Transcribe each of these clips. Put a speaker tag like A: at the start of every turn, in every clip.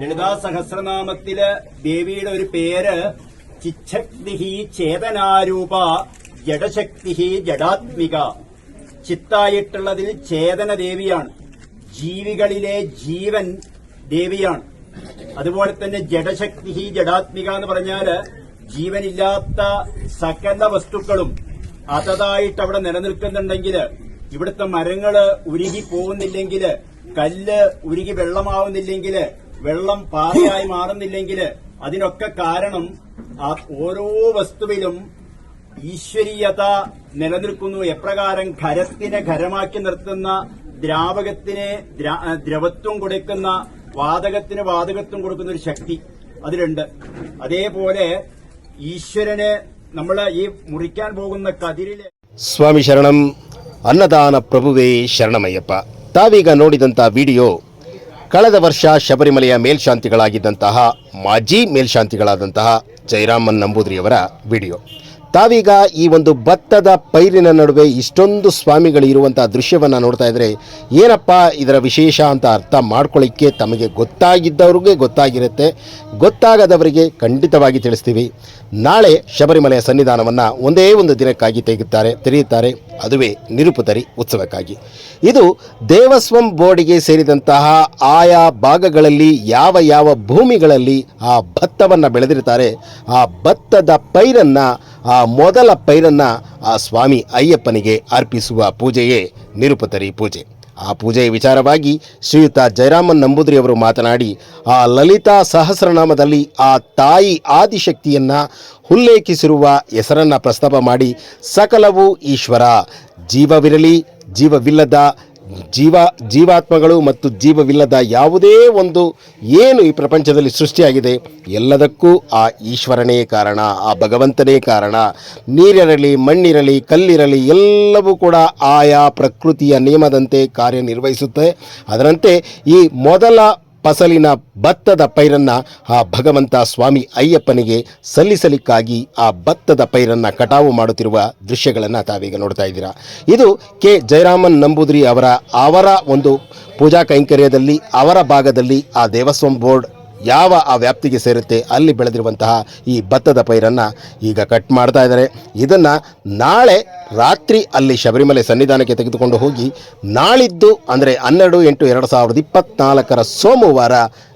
A: ലളിതാ സഹസ്രനാമത്തിൽ ദേവിയുടെ ഒരു പേര് ചിച്ഛക്തി ചേതനാരൂപ ജഡശക്തി ജഡാത്മിക. ചിത്തായിട്ടുള്ളതിൽ ചേതന ദേവിയാണ്. ജീവികളിലെ ജീവൻ ദേവിയാണ്. അതുപോലെ തന്നെ ജഡശക്തി ജഡാത്മിക എന്ന് പറഞ്ഞാൽ ജീവനില്ലാത്ത സകല വസ്തുക്കളും അതതായിട്ട് അവിടെ നിലനിൽക്കുന്നുണ്ടെങ്കിൽ ഇവിടുത്തെ മരങ്ങൾ ഉരുകി പോകുന്നില്ലെങ്കിൽ കല്ല് ഉരുകി വെള്ളമാവുന്നില്ലെങ്കിൽ വെള്ളം പാറയായി മാറുന്നില്ലെങ്കിൽ അതിനൊക്കെ കാരണം ആ ഓരോ വസ്തുവിലും ഈശ്വരീയത നിലനിൽക്കുന്നു. എപ്രകാരം ഖരത്തിനെ ഖരമാക്കി നിർത്തുന്ന ദ്രാവകത്തിന് ദ്രവത്വം കൊടുക്കുന്ന വാതകത്തിന് വാതകത്വം കൊടുക്കുന്ന ഒരു ശക്തി അതിലുണ്ട്. അതേപോലെ ഈശ്വരനെ നമ്മൾ ഈ മുറിക്കാൻ പോകുന്ന കതിരിലെ
B: സ്വാമി ശരണം. ಅನ್ನದಾನ ಪ್ರಭುವೇ ಶರಣಮಯ್ಯಪ್ಪ. ತಾವೀಗ ನೋಡಿದಂಥ ವಿಡಿಯೋ ಕಳೆದ ವರ್ಷ ಶಬರಿಮಲೆಯ ಮೇಲ್ಶಾಂತಿಗಳಾಗಿದ್ದಂತಹ ಮಾಜಿ ಮೇಲ್ಶಾಂತಿಗಳಾದಂತಹ ಜಯರಾಮನ್ ನಂಬೂದ್ರಿಯವರ ವಿಡಿಯೋ. ತಾವೀಗ ಈ ಒಂದು ಭತ್ತದ ಪೈರಿನ ನಡುವೆ ಇಷ್ಟೊಂದು ಸ್ವಾಮಿಗಳು ಇರುವಂಥ ದೃಶ್ಯವನ್ನು ನೋಡ್ತಾ ಇದ್ದರೆ ಏನಪ್ಪ ಇದರ ವಿಶೇಷ ಅಂತ ಅರ್ಥ ಮಾಡ್ಕೊಳ್ಳಿಕ್ಕೆ ತಮಗೆ ಗೊತ್ತಾಗಿದ್ದವ್ರಿಗೆ ಗೊತ್ತಾಗಿರುತ್ತೆ, ಗೊತ್ತಾಗದವರಿಗೆ ಖಂಡಿತವಾಗಿ ತಿಳಿಸ್ತೀವಿ. ನಾಳೆ ಶಬರಿಮಲೆಯ ಸನ್ನಿಧಾನವನ್ನು ಒಂದೇ ಒಂದು ದಿನಕ್ಕಾಗಿ ತೆಗೆಯುತ್ತಾರೆ, ತೆರೆಯುತ್ತಾರೆ, ಅದುವೇ ನಿರುಪತರಿ ಉತ್ಸವಕ್ಕಾಗಿ. ಇದು ದೇವಸ್ವಂ ಬೋರ್ಡಿಗೆ ಸೇರಿದಂತಹ ಆಯಾ ಭಾಗಗಳಲ್ಲಿ ಯಾವ ಯಾವ ಭೂಮಿಗಳಲ್ಲಿ ಆ ಭತ್ತವನ್ನು ಬೆಳೆದಿರ್ತಾರೆ ಆ ಭತ್ತದ ಪೈರನ್ನು ಆ ಮೊದಲ ಪೈರನ್ನು ಆ ಸ್ವಾಮಿ ಅಯ್ಯಪ್ಪನಿಗೆ ಅರ್ಪಿಸುವ ಪೂಜೆಯೇ ನಿರುಪತರಿ ಪೂಜೆ. ಆ ಪೂಜೆಯ ವಿಚಾರವಾಗಿ ಶ್ರೀಯುತ ಜಯರಾಮನ್ ನಂಬೂದ್ರಿ ಅವರು ಮಾತನಾಡಿ, ಆ ಲಲಿತಾ ಸಹಸ್ರನಾಮದಲ್ಲಿ ಆ ತಾಯಿ ಆದಿಶಕ್ತಿಯನ್ನು ಉಲ್ಲೇಖಿಸಿರುವ ಹೆಸರನ್ನು ಪ್ರಸ್ತಾಪ ಮಾಡಿ, ಸಕಲವು ಈಶ್ವರ, ಜೀವವಿರಲಿ, ಜೀವವಿಲ್ಲದ ಜೀವ, ಜೀವಾತ್ಮಗಳು ಮತ್ತು ಜೀವವಿಲ್ಲದ ಯಾವುದೇ ಒಂದು ಏನು ಈ ಪ್ರಪಂಚದಲ್ಲಿ ಸೃಷ್ಟಿಯಾಗಿದೆ, ಎಲ್ಲದಕ್ಕೂ ಆ ಈಶ್ವರನೇ ಕಾರಣ, ಆ ಭಗವಂತನೇ ಕಾರಣ. ನೀರಿರಲಿ, ಮಣ್ಣಿರಲಿ, ಕಲ್ಲಿರಲಿ, ಎಲ್ಲವೂ ಕೂಡ ಆಯಾ ಪ್ರಕೃತಿಯ ನಿಯಮದಂತೆ ಕಾರ್ಯನಿರ್ವಹಿಸುತ್ತೆ. ಅದರಂತೆ ಈ ಮೊದಲ ಫಸಲಿನ ಭತ್ತದ ಪೈರನ್ನು ಆ ಭಗವಂತ ಸ್ವಾಮಿ ಅಯ್ಯಪ್ಪನಿಗೆ ಸಲ್ಲಿಸಲಿಕ್ಕಾಗಿ ಆ ಭತ್ತದ ಪೈರನ್ನು ಕಟಾವು ಮಾಡುತ್ತಿರುವ ದೃಶ್ಯಗಳನ್ನು ತಾವೀಗ ನೋಡ್ತಾ ಇದ್ದೀರಾ. ಇದು ಕೆ. ಜಯರಾಮನ್ ನಂಬೂದ್ರಿ ಅವರ ಅವರ ಒಂದು ಪೂಜಾ ಕೈಂಕರ್ಯದಲ್ಲಿ, ಅವರ ಭಾಗದಲ್ಲಿ ಆ ದೇವಸ್ವಂ ಬೋರ್ಡ್ ಯಾವ ಆ ವ್ಯಾಪ್ತಿಗೆ ಸೇರುತ್ತೆ ಅಲ್ಲಿ ಬೆಳೆದಿರುವಂತಹ ಈ ಭತ್ತದ ಪೈರನ್ನು ಈಗ ಕಟ್ ಮಾಡ್ತಾ ಇದ್ದಾರೆ. ಇದನ್ನು ನಾಳೆ ರಾತ್ರಿ ಅಲ್ಲಿ ಶಬರಿಮಲೆ ಸನ್ನಿಧಾನಕ್ಕೆ ತೆಗೆದುಕೊಂಡು ಹೋಗಿ ನಾಳಿದ್ದು ಅಂದರೆ ಹನ್ನೆರಡು ಎಂಟು ಎರಡು ಸಾವಿರದ ಇಪ್ಪತ್ನಾಲ್ಕರ ಸೋಮವಾರ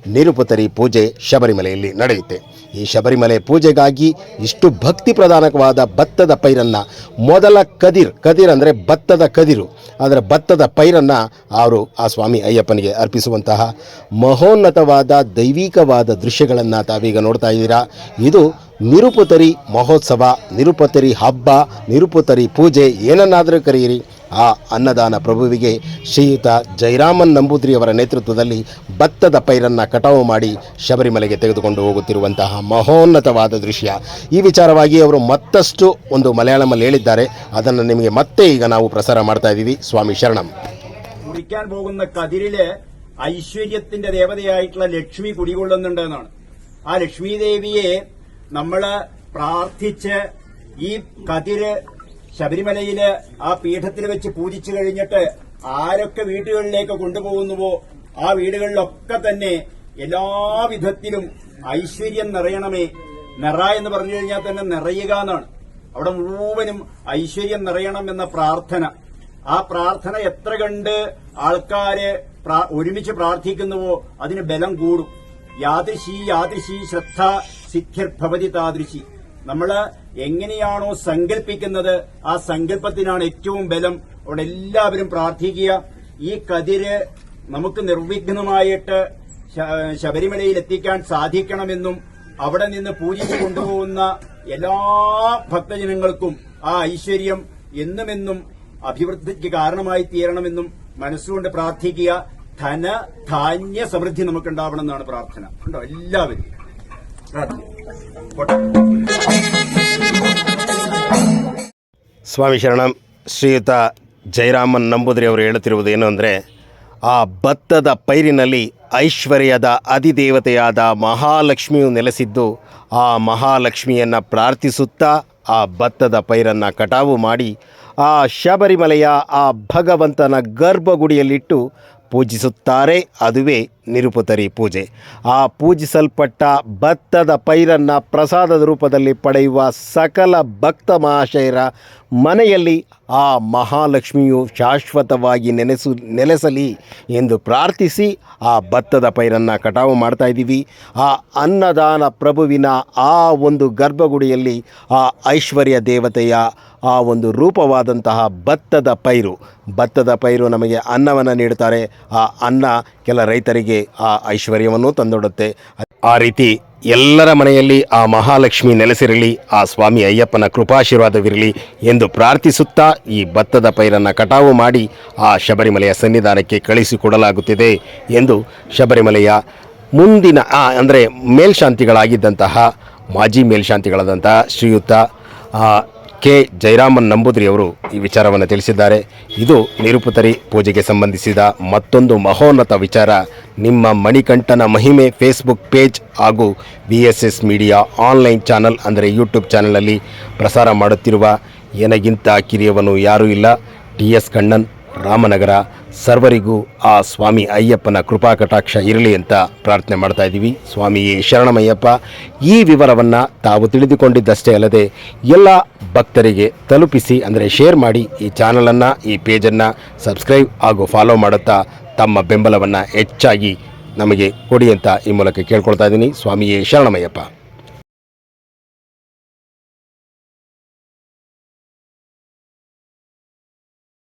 B: ನಿರುಪತರಿ ಪೂಜೆ ಶಬರಿಮಲೆಯಲ್ಲಿ ನಡೆಯುತ್ತೆ. ಈ ಶಬರಿಮಲೆ ಪೂಜೆಗಾಗಿ ಇಷ್ಟು ಭಕ್ತಿ ಪ್ರಧಾನಕವಾದ ಭತ್ತದ ಪೈರನ್ನು ಮೊದಲ ಕದಿರ್ ಕದಿರ್ ಅಂದರೆ ಭತ್ತದ ಕದಿರು. ಅದರ ಭತ್ತದ ಪೈರನ್ನು ಅವರು ಆ ಸ್ವಾಮಿ ಅಯ್ಯಪ್ಪನಿಗೆ ಅರ್ಪಿಸುವಂತಹ ಮಹೋನ್ನತವಾದ ದೈವಿಕವಾದ ದೃಶ್ಯಗಳನ್ನು ತಾವೀಗ ನೋಡ್ತಾ ಇದ್ದೀರಾ. ಇದು ನಿರುಪತರಿ ಮಹೋತ್ಸವ, ನಿರುಪತರಿ ಹಬ್ಬ, ನಿರುಪತರಿ ಪೂಜೆ ಏನನ್ನಾದರೂ ಕರೆಯಿರಿ. ಆ ಅನ್ನದಾನ ಪ್ರಭುವಿಗೆ ಶ್ರೀಯುತ ಜಯರಾಮನ್ ನಂಬೂದ್ರಿ ಅವರ ನೇತೃತ್ವದಲ್ಲಿ ಭತ್ತದ ಪೈರನ್ನು ಕಟಾವು ಮಾಡಿ ಶಬರಿಮಲೆಗೆ ತೆಗೆದುಕೊಂಡು ಹೋಗುತ್ತಿರುವಂತಹ ಮಹೋನ್ನತವಾದ ದೃಶ್ಯ ಈ ವಿಚಾರವಾಗಿ ಅವರು ಮತ್ತಷ್ಟು ಒಂದು ಮಲಯಾಳಮಲ್ಲಿ ಹೇಳಿದ್ದಾರೆ ಅದನ್ನು ನಿಮಗೆ ಮತ್ತೆ ಈಗ ನಾವು ಪ್ರಸಾರ ಮಾಡ್ತಾ ಇದ್ದೀವಿ ಸ್ವಾಮಿ ಶರಣಂ
A: മുറിക്കാൻ പോകുന്ന കതിരില് ഐശ്വര്യത്തിന്റെ ദേവതയായിട്ടുള്ള ലക്ഷ്മി കുടികൊള്ളുന്നുണ്ട് എന്നാണ് ആ ലക്ഷ്മി ദേവിയെ നമ്മള് പ്രാർത്ഥിച്ച് ഈ കതിര് ശബരിമലയിൽ ആ പീഠത്തിൽ വെച്ച് പൂജിച്ചു കഴിഞ്ഞിട്ട് ആരൊക്കെ വീടുകളിലേക്ക് കൊണ്ടുപോകുന്നുവോ ആ വീടുകളിലൊക്കെ തന്നെ എല്ലാവിധത്തിലും ഐശ്വര്യം നിറയണമേ. നിറ എന്ന് പറഞ്ഞു കഴിഞ്ഞാൽ തന്നെ നിറയുക എന്നാണ്. അവിടെ മുഴുവനും ഐശ്വര്യം നിറയണം എന്ന പ്രാർത്ഥന. ആ പ്രാർത്ഥന എത്ര കണ്ട് ആൾക്കാര് ഒരുമിച്ച് പ്രാർത്ഥിക്കുന്നുവോ അതിന് ബലം കൂടും. യാദൃശി യാദൃശി ശ്രദ്ധ സിദ്ധിർഭവതി താദൃശി. നമ്മൾ എങ്ങനെയാണോ സങ്കല്പിക്കുന്നത് ആ സങ്കല്പത്തിനാണ് ഏറ്റവും ബലം. അവിടെ എല്ലാവരും പ്രാർത്ഥിക്കുക. ഈ കതിര് നമുക്ക് നിർവിഘ്നമായിട്ട് ശബരിമലയിൽ എത്തിക്കാൻ സാധിക്കണമെന്നും അവിടെ നിന്ന് പൂജിച്ചു കൊണ്ടുപോകുന്ന എല്ലാ ഭക്തജനങ്ങൾക്കും ആ ഐശ്വര്യം എന്നുമെന്നും അഭിവൃദ്ധിക്ക് കാരണമായി തീരണമെന്നും മനസ്സുകൊണ്ട് പ്രാർത്ഥിക്കുക. ധന ധാന്യ സമൃദ്ധി നമുക്കുണ്ടാവണം എന്നാണ് പ്രാർത്ഥന. ഉണ്ടോ എല്ലാവരും. പ്രാർത്ഥിക്കുക.
B: ಸ್ವಾಮಿ ಶರಣಂ, ಶ್ರೀಯುತ ಜಯರಾಮನ್ ನಂಬುದ್ರಿ ಅವರು ಹೇಳುತ್ತಿರುವುದು ಏನು ಅಂದರೆ, ಆ ಭತ್ತದ ಪೈರಿನಲ್ಲಿ ಐಶ್ವರ್ಯದ ಅಧಿದೇವತೆಯಾದ ಮಹಾಲಕ್ಷ್ಮಿಯು ನೆಲೆಸಿದ್ದು, ಆ ಮಹಾಲಕ್ಷ್ಮಿಯನ್ನು ಪ್ರಾರ್ಥಿಸುತ್ತಾ ಆ ಭತ್ತದ ಪೈರನ್ನು ಕಟಾವು ಮಾಡಿ, ಆ ಶಬರಿಮಲೆಯ ಆ ಭಗವಂತನ ಗರ್ಭಗುಡಿಯಲ್ಲಿಟ್ಟು ಪೂಜಿಸುತ್ತಾರೆ. ಅದುವೇ ನಿರುಪತರಿ ಪೂಜೆ. ಆ ಪೂಜಿಸಲ್ಪಟ್ಟ ಭತ್ತದ ಪೈರನ್ನು ಪ್ರಸಾದದ ರೂಪದಲ್ಲಿ ಪಡೆಯುವ ಸಕಲ ಭಕ್ತ ಮಹಾಶಯರ ಮನೆಯಲ್ಲಿ ಆ ಮಹಾಲಕ್ಷ್ಮಿಯು ಶಾಶ್ವತವಾಗಿ ನೆನೆಸು, ನೆಲೆಸಲಿ ಎಂದು ಪ್ರಾರ್ಥಿಸಿ ಆ ಭತ್ತದ ಪೈರನ್ನು ಕಟಾವು ಮಾಡ್ತಾ ಇದ್ದೀವಿ. ಆ ಅನ್ನದಾನ ಪ್ರಭುವಿನ ಆ ಒಂದು ಗರ್ಭಗುಡಿಯಲ್ಲಿ ಆ ಐಶ್ವರ್ಯ ದೇವತೆಯ ಆ ಒಂದು ರೂಪವಾದಂತಹ ಭತ್ತದ ಪೈರು. ಭತ್ತದ ಪೈರು ನಮಗೆ ಅನ್ನವನ್ನು ನೀಡುತ್ತಾರೆ. ಆ ಅನ್ನ ಕೆಲ ರೈತರಿಗೆ ಆ ಐಶ್ವರ್ಯವನ್ನು ತಂದೊಡುತ್ತೆ. ಆ ರೀತಿ ಎಲ್ಲರ ಮನೆಯಲ್ಲಿ ಆ ಮಹಾಲಕ್ಷ್ಮಿ ನೆಲೆಸಿರಲಿ, ಆ ಸ್ವಾಮಿ ಅಯ್ಯಪ್ಪನ ಕೃಪಾಶೀರ್ವಾದವಿರಲಿ ಎಂದು ಪ್ರಾರ್ಥಿಸುತ್ತಾ ಈ ಭತ್ತದ ಪೈರನ್ನು ಕಟಾವು ಮಾಡಿ ಆ ಶಬರಿಮಲೆಯ ಸನ್ನಿಧಾನಕ್ಕೆ ಕಳಿಸಿಕೊಡಲಾಗುತ್ತಿದೆ ಎಂದು ಶಬರಿಮಲೆಯ ಮುಂದಿನ ಅಂದರೆ ಮೇಲ್ಶಾಂತಿಗಳಾಗಿದ್ದಂತಹ ಮಾಜಿ ಮೇಲ್ಶಾಂತಿಗಳಾದಂತಹ ಶ್ರೀಯುತ ಕೆ ಜಯರಾಮನ್ ನಂಬೂದ್ರಿ ಅವರು ಈ ವಿಚಾರವನ್ನು ತಿಳಿಸಿದ್ದಾರೆ. ಇದು ನಿರುಪುತರಿ ಪೂಜೆಗೆ ಸಂಬಂಧಿಸಿದ ಮತ್ತೊಂದು ಮಹೋನ್ನತ ವಿಚಾರ. ನಿಮ್ಮ ಮಣಿಕಂಠನ ಮಹಿಮೆ ಫೇಸ್ಬುಕ್ ಪೇಜ್ ಹಾಗೂ V S S media online channel ಅಂದರೆ ಯೂಟ್ಯೂಬ್ ಚಾನಲಲ್ಲಿ ಪ್ರಸಾರ ಮಾಡುತ್ತಿರುವ ಏನಗಿಂತ ಕಿರಿಯವನು ಯಾರೂ ಇಲ್ಲ. T S Kannan, Ramanagara. ಸರ್ವರಿಗೂ ಆ ಸ್ವಾಮಿ ಅಯ್ಯಪ್ಪನ ಕೃಪಾ ಕಟಾಕ್ಷ ಇರಲಿ ಅಂತ ಪ್ರಾರ್ಥನೆ ಮಾಡ್ತಾ ಇದ್ದೀವಿ. ಸ್ವಾಮಿಯೇ ಶರಣಮಯ್ಯಪ್ಪ, ಈ ವಿವರವನ್ನು ತಾವು ತಿಳಿದುಕೊಂಡಿದ್ದಷ್ಟೇ ಅಲ್ಲದೆ ಎಲ್ಲ ಭಕ್ತರಿಗೆ ತಲುಪಿಸಿ ಅಂದರೆ ಶೇರ್ ಮಾಡಿ ಈ ಚಾನಲನ್ನು ಈ ಪೇಜನ್ನು ಸಬ್ಸ್ಕ್ರೈಬ್ ಹಾಗೂ ಫಾಲೋ ಮಾಡುತ್ತಾ ತಮ್ಮ ಬೆಂಬಲವನ್ನು ಹೆಚ್ಚಾಗಿ ನಮಗೆ ಕೊಡಿ ಅಂತ ಈ ಮೂಲಕ ಕೇಳ್ಕೊಳ್ತಾ ಇದ್ದೀನಿ. ಸ್ವಾಮಿಯೇ ಶರಣಮಯ್ಯಪ್ಪ.